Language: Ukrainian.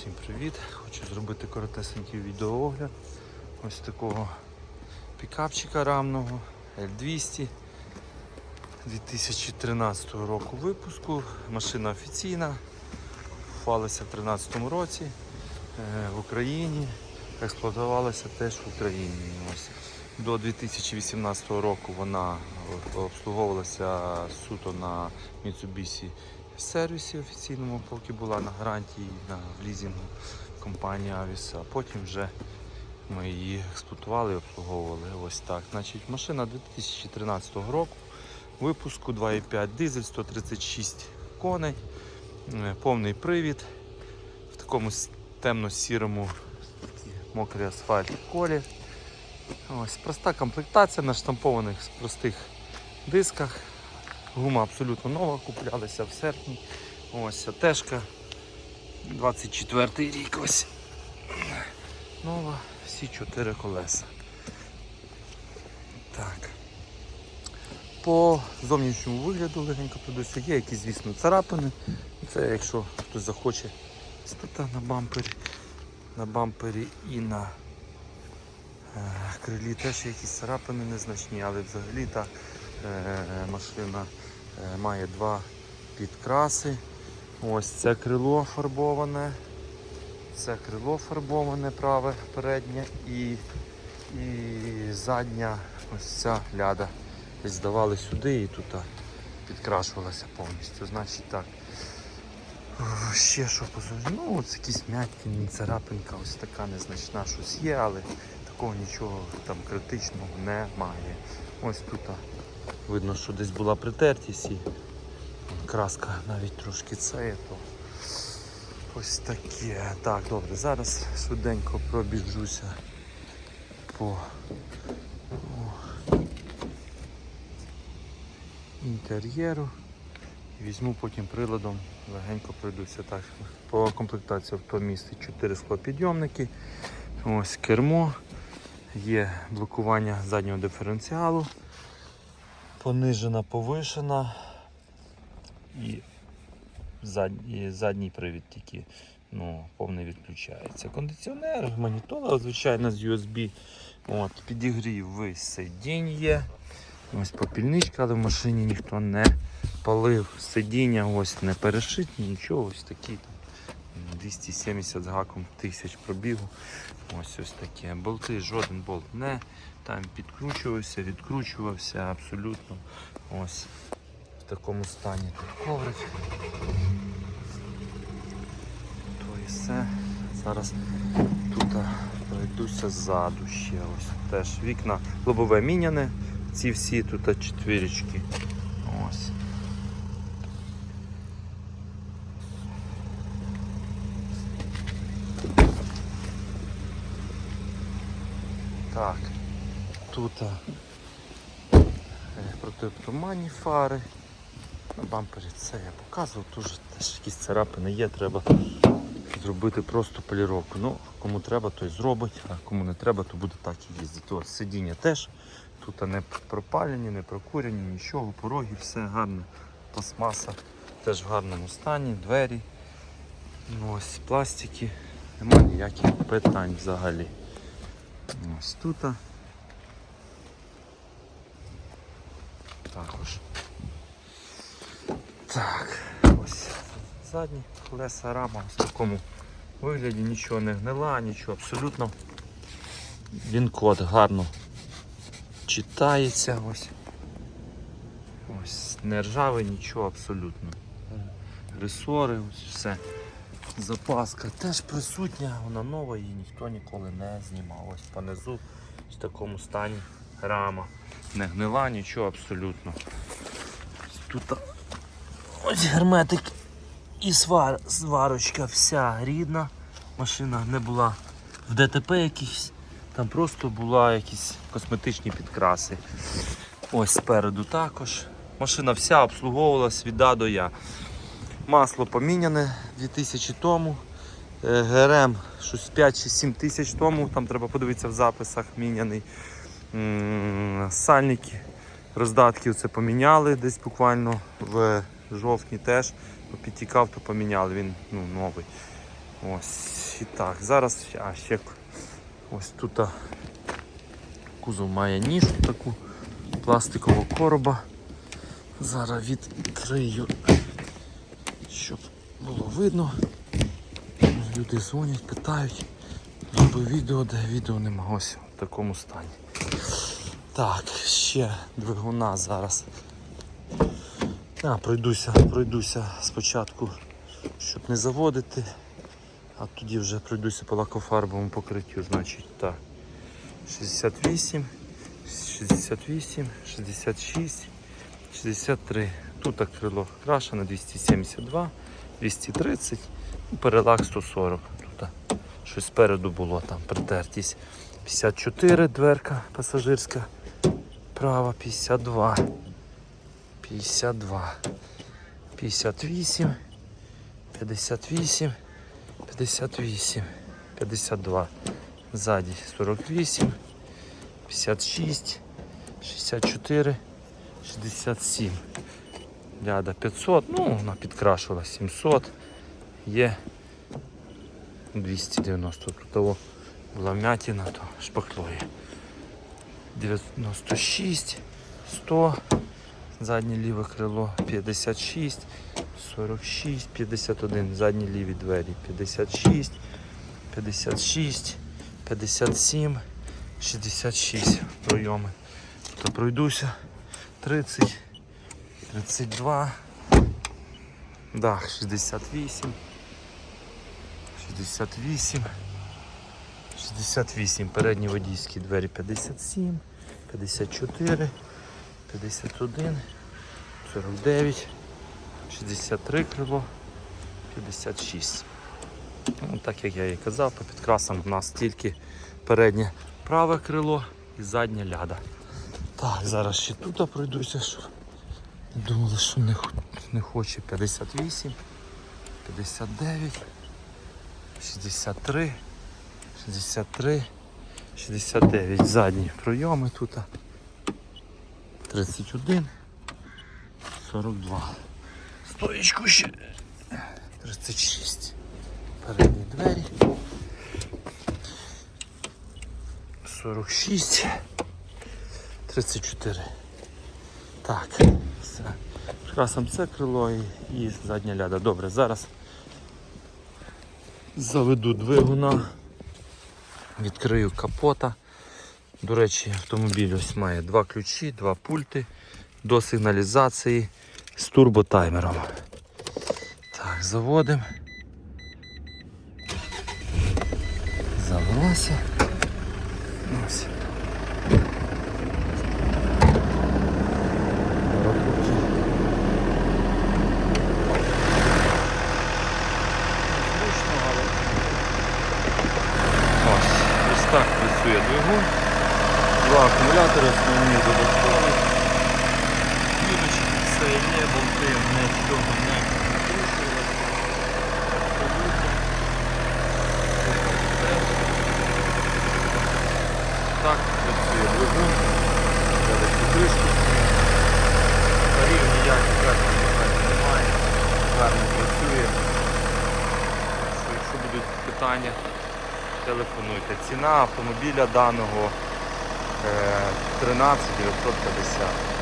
Всім привіт! Хочу зробити коротесенький відеоогляд ось такого пікапчика рамного L200 2013 року випуску. Машина офіційна, купувалася в 2013 році е, в Україні, експлуатувалася теж в Україні. Ось. До 2018 року вона обслуговувалася суто на Mitsubishi сервісі офіційному, поки була на гарантії на в лізінгу компанії Avis, а потім вже ми її експлуатували обслуговували. Ось так. Значить, машина 2013 року, випуску 2,5 дизель, 136 коней, е, повний привід в такому темно-сірому мокрий асфальт колі. Ось проста комплектація на штампованих простих дисках. Гума абсолютно нова, куплялася в серпні. Ось АТшка. 24 рік ось. Нова, всі чотири колеса. Так. По зовнішньому вигляду легенько придуся. Є якісь, звісно, царапини. Це якщо хтось захоче тут на бампері, на бампері і на е, крилі теж якісь царапини незначні, але взагалі та е, машина е, має два підкраси. Ось це крило фарбоване. Це крило фарбоване праве переднє і, і задня ось ця ляда. Здавали сюди і тут підкрашувалася повністю. Значить так. Ще що позовні. Ну, ось якісь м'ятні, царапинка, ось така незначна щось є, але такого нічого там критичного немає. Ось тут видно, що десь була притертість і краска навіть трошки це, то ось таке. Так, добре, зараз швиденько пробіжуся по о, інтер'єру. Візьму потім приладом, легенько пройдуся. Так, по комплектації авто містить 4 склопідйомники. Ось кермо, є блокування заднього диференціалу, понижена, повишена і задній, задній привід тільки ну, повний відключається. Кондиціонер, магнітола, звичайно, з USB. От, підігрів весь сидінь є. Ось попільничка, але в машині ніхто не палив. Сидіння ось не перешитні, нічого, ось такі 270 з гаком тисяч пробігу. Ось ось таке. Болти, жоден болт не там підкручувався, відкручувався абсолютно. Ось в такому стані тут коврик. То і все. Зараз тут пройдуся ззаду ще. Ось теж вікна лобове міняне. Ці всі тут а, четвірочки. Ось. Так, тут е, протитуманні фари. На бампері це я показував, теж теж якісь царапини є, треба зробити просто поліровку. Ну, кому треба, той зробить, а кому не треба, то буде так і їздити. Ось сидіння теж. Тут не пропалені, не прокурені, нічого, пороги, все гарно. Пластмаса теж в гарному стані, двері. Ну, Ось пластики. Нема ніяких питань взагалі. Ось тут. Також. Так, ось задні колеса рама в такому вигляді нічого не гнила, нічого абсолютно. Він код гарно читається ось. Ось не ржавий, нічого абсолютно. Ресори, ось все. Запаска теж присутня, вона нова, її ніхто ніколи не знімав. Ось понизу в такому стані рама. Не гнила, нічого абсолютно. Тут ось герметик і свар, сварочка вся рідна. Машина не була в ДТП якихось, там просто була якісь косметичні підкраси. Ось спереду також. Машина вся обслуговувалась від А до Я. Масло поміняне 2000 тому. Е, ГРМ щось 5 чи 7 тисяч тому, там треба подивитися в записах міняний. Сальники роздатків це поміняли десь буквально в жовтні теж. Підтікав, то поміняли, він ну, новий. Ось і так. Зараз а ще ось тут кузов має ніжку таку пластикового короба. Зараз відкрию, щоб було видно. Люди дзвонять, питають. Зробив відео, де відео нема. Ось в такому стані. Так, ще двигуна зараз. А, пройдуся, пройдуся спочатку, щоб не заводити, а тоді вже пройдуся по лакофарбовому покриттю. Значить, так. 68, 68, 66, 63. Тут так крило крашене 272, 230, ну, перелак 140. Тут щось спереду було там притертість. 54 дверка пасажирська, права 52. 52, 58, 58, 58, 52. Ззаді 48, 56, 64, 67. Ляда 500, ну вона підкрашувала 700. Є 290. Тут того була м'ятіна, то шпаклює. 96, 100. Заднє ліве крило 56, 46, 51, задні ліві двері 56, 56, 57, 66 пройоми. То пройдуся 30, 32, дах 68, 68, 68, передні водійські двері 57, 54. 51, 49, 63 крило, 56. Ну, так як я і казав, по підкрасам у нас тільки переднє праве крило і заднє ляда. Так, зараз ще тут пройдуся, що думали, що не, не хоче. 58, 59, 63, 63, 69. Задні пройоми тут. 31, 42. Стоечку ще 36. Передні двері. 46. 34. Так, все. Красом це крило і, і задня ляда. Добре, зараз заведу двигуна, відкрию капота. До речі, автомобіль ось має два ключі, два пульти до сигналізації з турботаймером. Так, заводимо. Завелося. Ось. Роботи. Зручно, але Ось, ось так працює двигун. Акумулятори основні додаткові. Дірочки, все є, болти, нічого не. Абсолютно. Так працює двигун. Зараз кришку. Парів ніяких верхніх немає. Гарно працює. Якщо будуть питання, телефонуйте. Ціна автомобіля даного 13 950.